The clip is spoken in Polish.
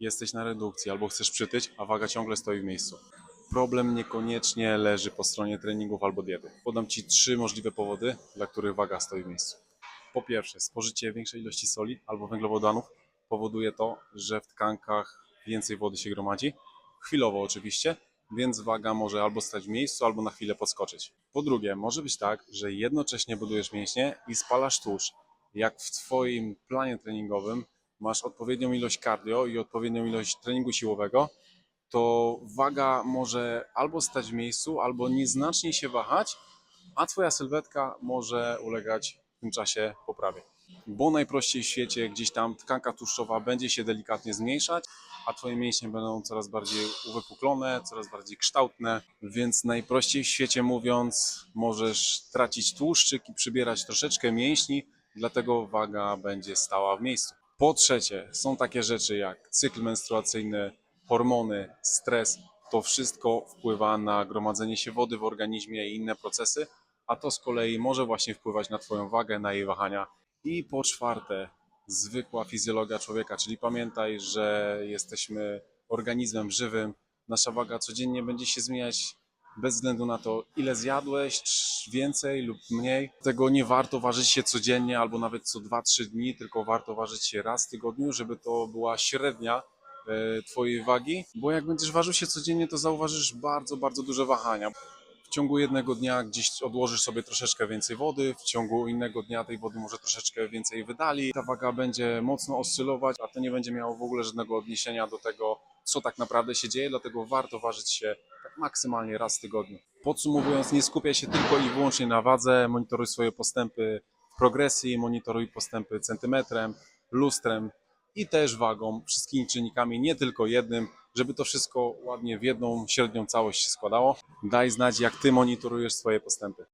jesteś na redukcji albo chcesz przytyć, a waga ciągle stoi w miejscu. Problem niekoniecznie leży po stronie treningów albo diety. Podam Ci trzy możliwe powody, dla których waga stoi w miejscu. Po pierwsze, spożycie większej ilości soli albo węglowodanów powoduje to, że w tkankach więcej wody się gromadzi, chwilowo oczywiście, więc waga może albo stać w miejscu, albo na chwilę podskoczyć. Po drugie, może być tak, że jednocześnie budujesz mięśnie i spalasz tłuszcz. Jak w Twoim planie treningowym masz odpowiednią ilość cardio i odpowiednią ilość treningu siłowego, to waga może albo stać w miejscu, albo nieznacznie się wahać, a Twoja sylwetka może ulegać w tym czasie poprawie. Bo najprościej w świecie gdzieś tam tkanka tłuszczowa będzie się delikatnie zmniejszać, a Twoje mięśnie będą coraz bardziej uwypuklone, coraz bardziej kształtne, więc najprościej w świecie mówiąc możesz tracić tłuszczyk i przybierać troszeczkę mięśni, dlatego waga będzie stała w miejscu. Po trzecie, są takie rzeczy jak cykl menstruacyjny, hormony, stres. To wszystko wpływa na gromadzenie się wody w organizmie i inne procesy, a to z kolei może właśnie wpływać na Twoją wagę, na jej wahania. I po czwarte, zwykła fizjologia człowieka, czyli pamiętaj, że jesteśmy organizmem żywym. Nasza waga codziennie będzie się zmieniać bez względu na to, ile zjadłeś, więcej lub mniej. Tego nie warto ważyć się codziennie albo nawet co 2-3 dni, tylko warto ważyć się raz w tygodniu, żeby to była średnia e, Twojej wagi, bo jak będziesz ważył się codziennie, to zauważysz bardzo, bardzo duże wahania. W ciągu jednego dnia gdzieś odłożysz sobie troszeczkę więcej wody, w ciągu innego dnia tej wody może troszeczkę więcej wydali. Ta waga będzie mocno oscylować, a to nie będzie miało w ogóle żadnego odniesienia do tego, co tak naprawdę się dzieje, dlatego warto ważyć się maksymalnie raz w tygodniu. Podsumowując, nie skupiaj się tylko i wyłącznie na wadze, monitoruj swoje postępy w progresji, monitoruj postępy centymetrem, lustrem i też wagą, wszystkimi czynnikami, nie tylko jednym, żeby to wszystko ładnie w jedną średnią całość się składało. Daj znać, jak Ty monitorujesz swoje postępy.